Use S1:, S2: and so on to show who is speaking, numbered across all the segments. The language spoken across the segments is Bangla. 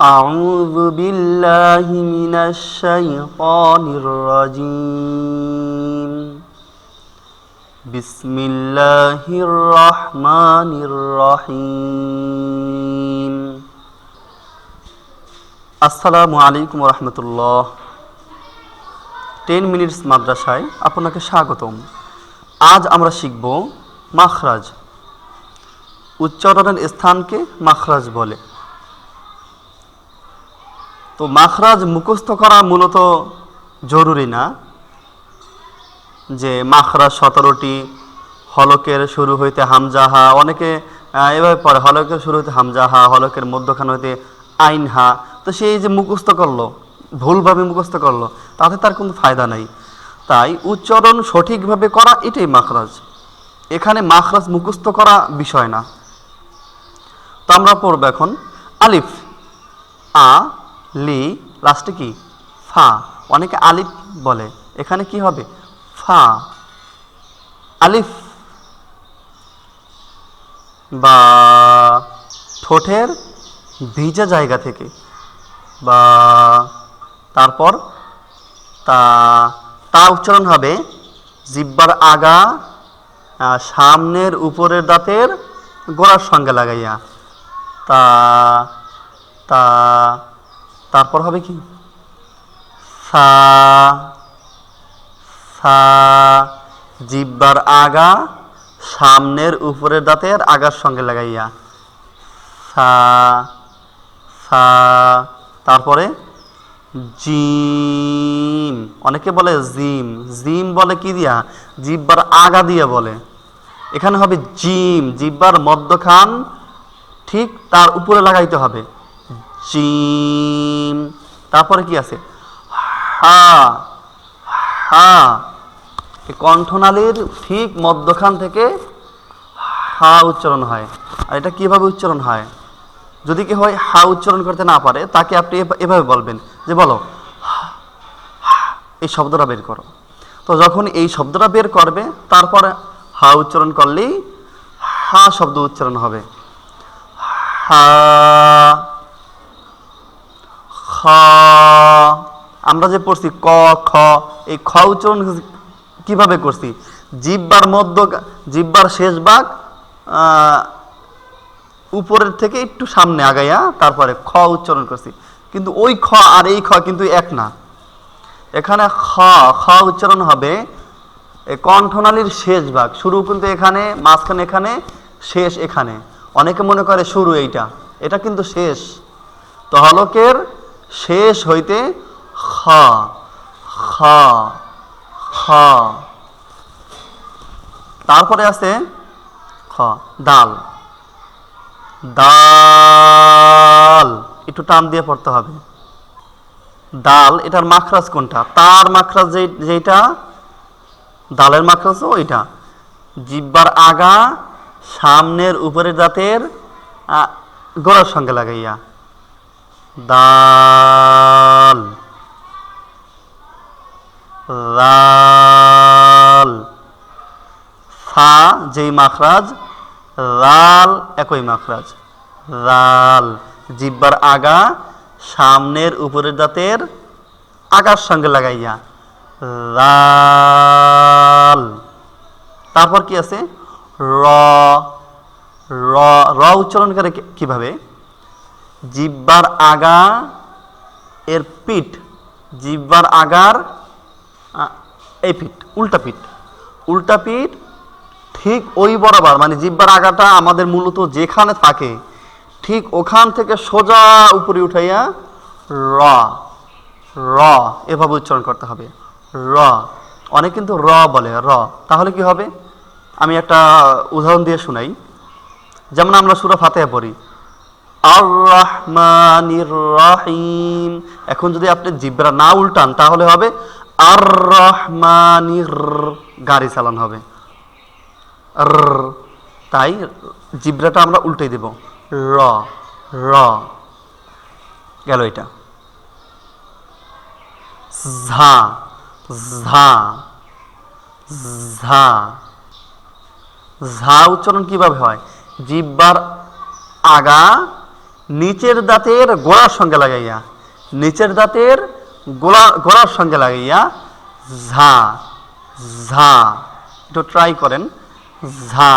S1: أعوذ بالله من الشيطان الرجيم بسم الله الرحمن الرحيم আসসালামু আলাইকুম রহমতুল্লাহ টেন মিনিটস মাদ্রাসায় আপনাকে স্বাগতম আজ আমরা শিখব মাখরাজ উচ্চারণের স্থানকে মাখরাজ বলে তো মাখরাজ মুখস্থ করা মূলত জরুরি না যে মাখরাজ সতেরোটি হলকের শুরু হইতে হামজাহা, অনেকে এভাবে পড়ে, হলকের শুরু হইতে হামজাহা, হলকের মধ্যখান হইতে আইনহা, তো সেই যে মুখস্থ করল, ভুলভাবে মুখস্থ করল, তাতে তার কোনো ফায়দা নাই। তাই উচ্চারণ সঠিকভাবে করা এটাই মাখরাজ। এখানে মাখরাজ মুখস্থ করা বিষয় না। তো আমরা পড়ব এখন আলিফ, আ লি লাস্টে কি? ফা। অনেকে আলিফ বলে। এখানে কি হবে? ফা। আলিফ। বা ঠোঁটের ভিজা জায়গা থেকে। বা তারপর তা তা উচ্চারণ হবে জিব্বার আগা সামনের উপরের দাঁতের গোড়ার সঙ্গে লাগাইয়া। তা তা তারপর হবে কি? সা সা, জিব্বার আগা, সামনের উপরের দাঁতের আগার সঙ্গে লাগাইয়া। সা সা, তারপরে জিম। অনেকে বলে জিম। জিম বলে কি দিয়া? জিব্বার আগা দিয়ে বলে। এখানে হবে জিম। জিব্বার মধ্যখান ঠিক তার উপরে লাগাইতে হবে। জিম তারপরে কি আছে? হা হা। কণ্ঠনালীর ঠিক মধ্যখান থেকে হা উচ্চারণ হয়। আর এটা কীভাবে উচ্চারণ হয়? যদি কি হয় হা উচ্চারণ করতে না পারে, তাকে আপনি এভাবে বলবেন যে বলো এই শব্দটা বের করো। তো যখন এই শব্দটা বের করবে, তারপরে হা উচ্চারণ করলেই হা শব্দ উচ্চারণ হবে। হা আমরা যে পড়ছি ক, খ, এই খ উচ্চারণ কীভাবে করছি? জিব্বার মধ্য জিব্বার শেষ ভাগ উপরের থেকে একটু সামনে আগাইয়া তারপরে খ উচ্চারণ করছি। কিন্তু ওই খ আর এই খ কিন্তু এক না। এখানে খ খ উচ্চারণ হবে কণ্ঠনালীর শেষ ভাগ। শুরু কিন্তু এখানে, মাঝখানে এখানে, শেষ এখানে। অনেকে মনে করে শুরু এইটা। এটা কিন্তু শেষ। তো হলকের শেষ হইতে খ খ খ। তারপরে আছে খ, দাল। দাল, একটু টান দিয়ে পড়তে হবে। দাল, এটার মাখরাজ কোনটা? তার মাখরাজ যে যেটা দালের মাখরাজ ওইটা। জিব্বার আগা সামনের উপরের দাঁতের গোড়ার সঙ্গে লাগাইয়া। দাল। রাল ফা, যেই মাখরাজ, রাল, একই মাখরাজ। রাল, জিব্বার আগা, সামনের উপরের দাঁতের আগার সঙ্গে লাগাইয়া। রাল। তারপর কি আছে? র। র উচ্চারণ করে কীভাবে? জিব্বার আগা এর পিঠ, জিব্বার আগার এই পিঠ, উল্টা পিঠ। উল্টা পিঠ ঠিক ওই বরাবর মানে জিব্বার আগাটা আমাদের মূলত যেখানে থাকে, ঠিক ওখান থেকে সোজা উপরে উঠাইয়া র র এভাবে উচ্চারণ করতে হবে। র। অনেক কিন্তু র বলে, র। তাহলে কি হবে? আমি একটা উদাহরণ দিয়ে শোনাই। যেমন আমরা সুরা ফাতেহা পড়ি। আর এখন যদি আপনি জিব্রা না উল্টান, তাহলে হবে আর রহমানির গাড়ি চালান হবে। তাই জিব্রাটা আমরা উল্টে দেব। র র, গেল এটা। ঝা ঝা ঝা ঝা উচ্চারণ কীভাবে হয়? জিব্বার আগা নিচের দাঁতের গোড়ার সঙ্গে লাগাইয়া, নিচের দাঁতের গোড়া, গোড়ার সঙ্গে লাগাইয়া, ঝা ঝা, একটু ট্রাই করেন, ঝা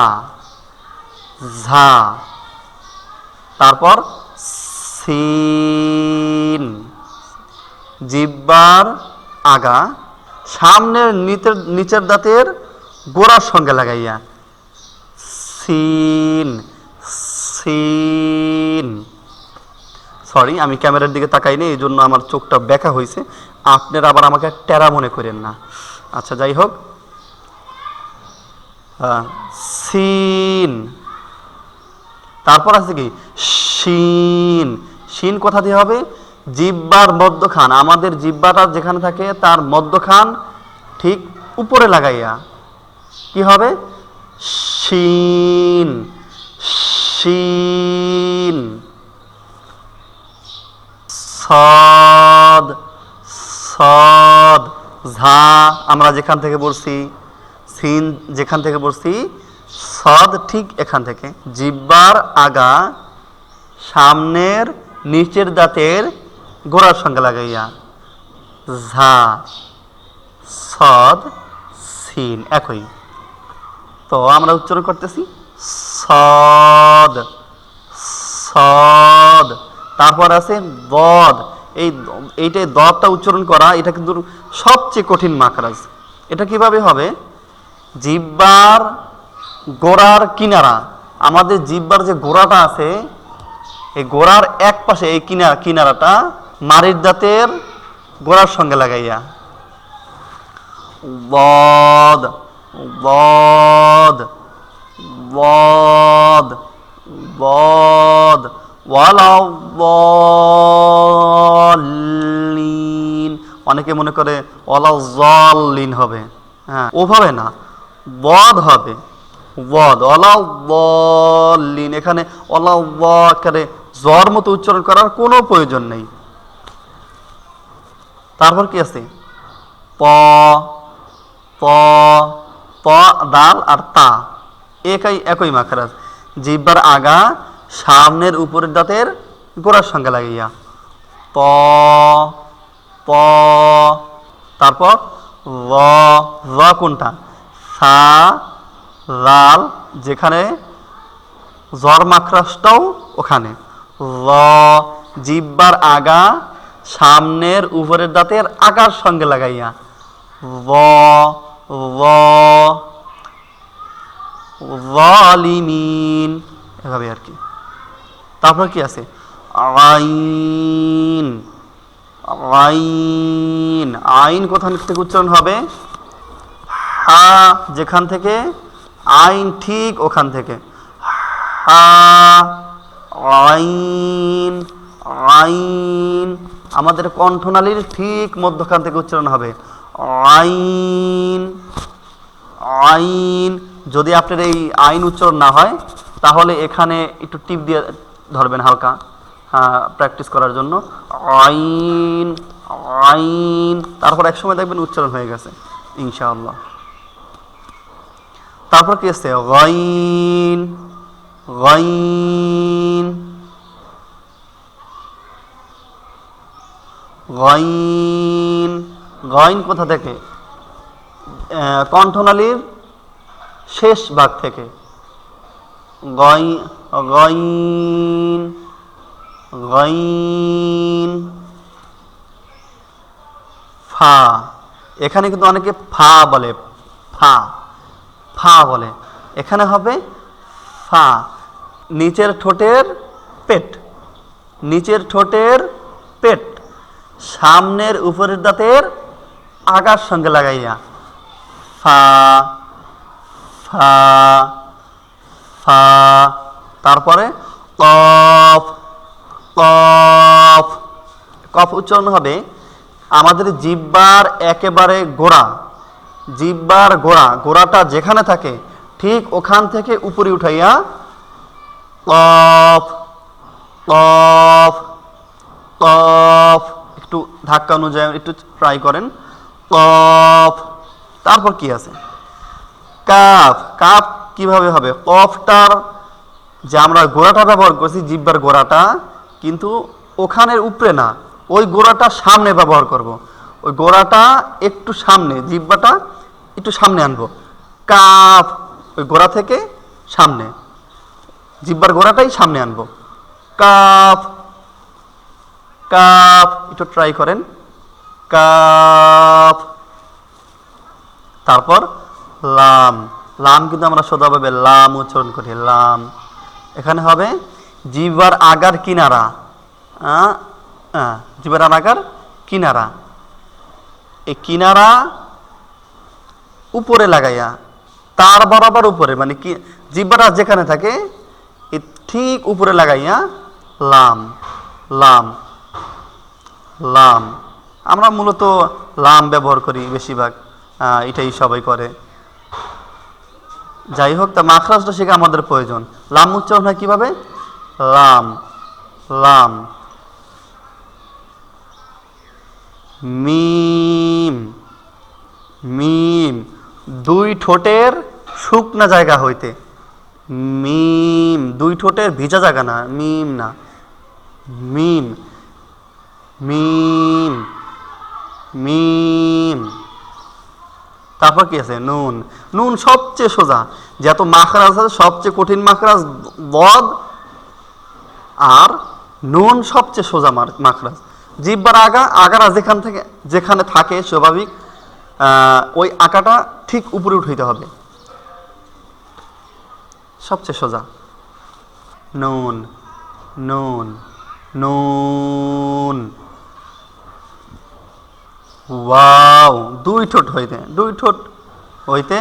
S1: ঝা, তারপর সিন, জিব্বার আগা, সামনের নিচের নিচের দাঁতের গোড়ার সঙ্গে লাগাইয়া, সিন সিন। সরি আমি ক্যামেরার দিকে তাকাইনি, এই জন্য আমার চোখটা ব্যাকা হয়েছে আপনারা আবার আমাকে টেরা মনে করেন না। আচ্ছা যাই হোক। সিন। তারপর আছে কি? শিন। শিন কোথা দিয়ে হবে? জিব্বার মধ্যখান। আমাদের জিব্বাটা যেখানে থাকে, তার মধ্যখান ঠিক উপরে লাগাইয়া কি হবে? শিন। শিন। সদ সদ, ঝা, আমরা যেখান থেকে বলছি সিন যেখান থেকে বলছি সদ ঠিক এখান থেকে। জিব্বার আগা, সামনের নিচের দাঁতের গোড়ার সঙ্গে লাগাইয়া, ঝা, সদ, সিন, একই। তো আমরা উচ্চারণ করতেছি, সদ সদ তারপর আছে দদ। এই এইটাই দদটা উচ্চারণ করা, এটা কিন্তু সবচেয়ে কঠিন মাখরাজ। এটা কীভাবে হবে? জিব্বার গোড়ার কিনারা। আমাদের জিব্বার যে গোড়াটা আছে, এই গোড়ার এক পাশে এই কিনারা কিনারাটা মারির দাঁতের গোড়ার সঙ্গে লাগাইয়া। বদ বদ বদ বদ অনেকে মনে করে ওয়ালাউ জলিন হবে। হ্যাঁ ওভাবে না বদ হবে। বদ অলাউ বলিন এখানে অলাউ বকারে জ্বর মতো উচ্চারণ করার কোনো প্রয়োজন নেই। তারপর কি আছে? প প প, দাল আর তা। একই একই মাখারাজ। জিব্বার আগা সামনের উপরের দাঁতের গোড়ার সঙ্গে লাগাইয়া। প প, তারপর র কোনটা? সা লাল যেখানে জ্বর মাখরাসটাও ওখানে। র, জিব্বার আগা, সামনের উপরের দাঁতের আগার সঙ্গে লাগাইয়া। র জালিমিন এভাবে আর কি। তারপর কি আছে? আইন। আইন। আইন কোথা থেকে উচ্চারণ হবে? হা যেখান থেকে, আইন ঠিক ওখান থেকে। হা, আইন আইন। আমাদের কণ্ঠনালীর ঠিক মধ্যখান থেকে উচ্চারণ হবে। আইন আইন। যদি আপনার এই আইন উচ্চারণ না হয়, তাহলে এখানে একটু টিপ দিয়ে ধরবেন হালকা প্র্যাকটিস করার জন্য। আইন আইন। তারপর এক সময় দেখবেন উচ্চারণ হয়ে গেছে, ইনশাআল্লাহ। তারপর কি আছে? গাইন গাইন। গাইন গাইন কোথা থেকে? কণ্ঠনালীর শেষ ভাগ থেকে। গাই গাইন গাইন, ফা। এখানে কিন্তু অনেকে ফা বলে, ফা ফা বলে। এখানে হবে ফা। নিচের ঠোঁটের পেট। নিচের ঠোঁটের পেট। সামনের উপরের দাঁতের আগার সঙ্গে লাগাইয়া। ফা ফা ফা, তারপরে কফ কফ। কফ উচ্চারণ হবে আমাদের জিব্বার একেবারে গোড়া, জিব্বার গোড়া, গোড়াটা যেখানে থাকে ঠিক ওখান থেকে উপরে উঠাইয়া কফ কফ কফ। একটু ধাক্কা অনুযায়ী একটু ট্রাই করেন। কফ। তারপর কি আছে? কাফ কাফ কীভাবে হবে? কফটার যে আমরা গোড়াটা ব্যবহার করছি, জিব্বার গোড়াটা, কিন্তু ওখানের উপরে না। ওই গোড়াটা সামনে ব্যবহার করব। ওই গোড়াটা একটু সামনে, জিব্বাটা একটু সামনে আনব। কাফ! ওই গোড়া থেকে সামনে। জিব্বার গোড়াটাই সামনে আনব। কাফ! কাফ! একটু ট্রাই করেন। কাফ! তারপর লাম। লাম কিন্তু আমরা সোজাভাবে লাম উচ্চারণ করি, লাম। এখানে হবে জিবার আগার কিনারা। জিবার আগার কিনারা। এই কিনারা উপরে লাগাইয়া, তার বরাবর উপরে মানে কি, জিব্বাটা যেখানে থাকে ঠিক উপরে লাগাইয়া লাম লাম লাম। আমরা মূলত লাম ব্যবহার করি বেশিরভাগ এটাই সবাই করে। যাই হোক তা মাখরাজটা শেখা আমাদের প্রয়োজন। লাম উচ্চারণ হয় কীভাবে? লাম লাম। মিম মিম। দুই ঠোঁটের শুকনা জায়গা হইতে। মিম, দুই ঠোঁটের ভিজা জায়গা না, মিম না। মিম মিম মিম। তারপর কি আছে? নুন। নুন সবচেয়ে সোজা। যত মাখরাজ আছে, সবচেয়ে কঠিন মাখরাজ, বদ আর নুন সবচেয়ে সোজা মাখরাজ। জিব্বার আগা আগারা যেখান থেকে যেখানে থাকে স্বাভাবিক ওই আঁকাটা ঠিক উপরে উঠাইতে হবে। সবচেয়ে সোজা। নুন। নুন। নুন। ওয়াও, দুই ঠোঁট হইতে, দুই ঠোঁট হইতে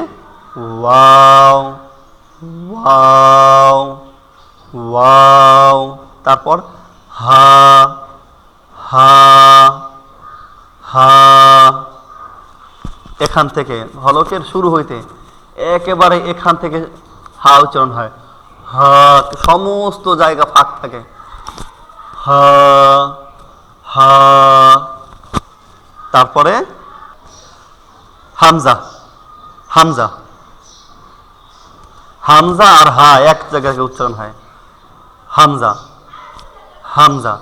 S1: ওয়াও ওয়াও ওয়াও, তারপর হা হা হা, এখান থেকে হলকের শুরু হইতে একেবারে এখান থেকে হা উচ্চারণ হয়। হা, সমস্ত জায়গা ফাঁক থাকে। হা হা তারপরে হামজা হামজা হামজা আর হা এক জায়গায় উচ্চারণ হয়। হামজা হামজা,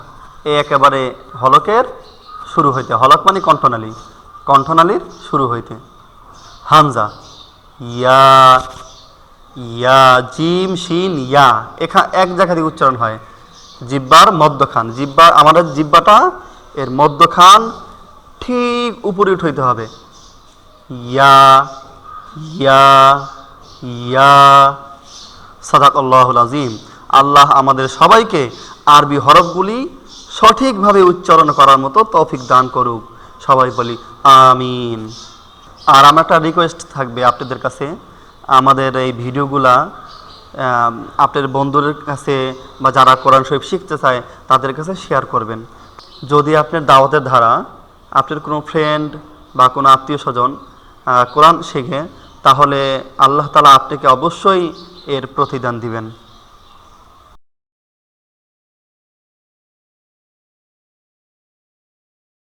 S1: এ একেবারে হলকের শুরু হইতে, হলক মানে কণ্ঠনালী, কণ্ঠনালীর শুরু হইতে। হামজা, ইয়া ইয়া, জিম, শিন, ইয়া, এখা এক জায়গা থেকে উচ্চারণ হয়। জিব্বার মধ্যখান জিব্বা আমাদের জিব্বাটা এর মধ্যখান ঠিক উপরে উঠাইতে হবে। ইয়া ইয়া ইয়া। সাদাক আল্লাহুল আজিম আল্লাহ আমাদের সবাইকে আরবি হরফগুলি সঠিকভাবে উচ্চারণ করার মতো তৌফিক দান করুক। সবাই বলি, আমিন। আর আমার একটা রিকোয়েস্ট থাকবে আপনাদের কাছে। আমাদের এই ভিডিওগুলা আপনার বন্ধুদের কাছে বা যারা কোরআন শরীফ শিখতে চায়, তাদের কাছে শেয়ার করবেন। যদি আপনার দাওয়াতের ধারা আপনার কোনো ফ্রেন্ড বা কোনো আত্মীয় স্বজন কোরআন শেখে, তাহলে আল্লাহ তালা আপনাকে অবশ্যই এর প্রতিদান দিবেন।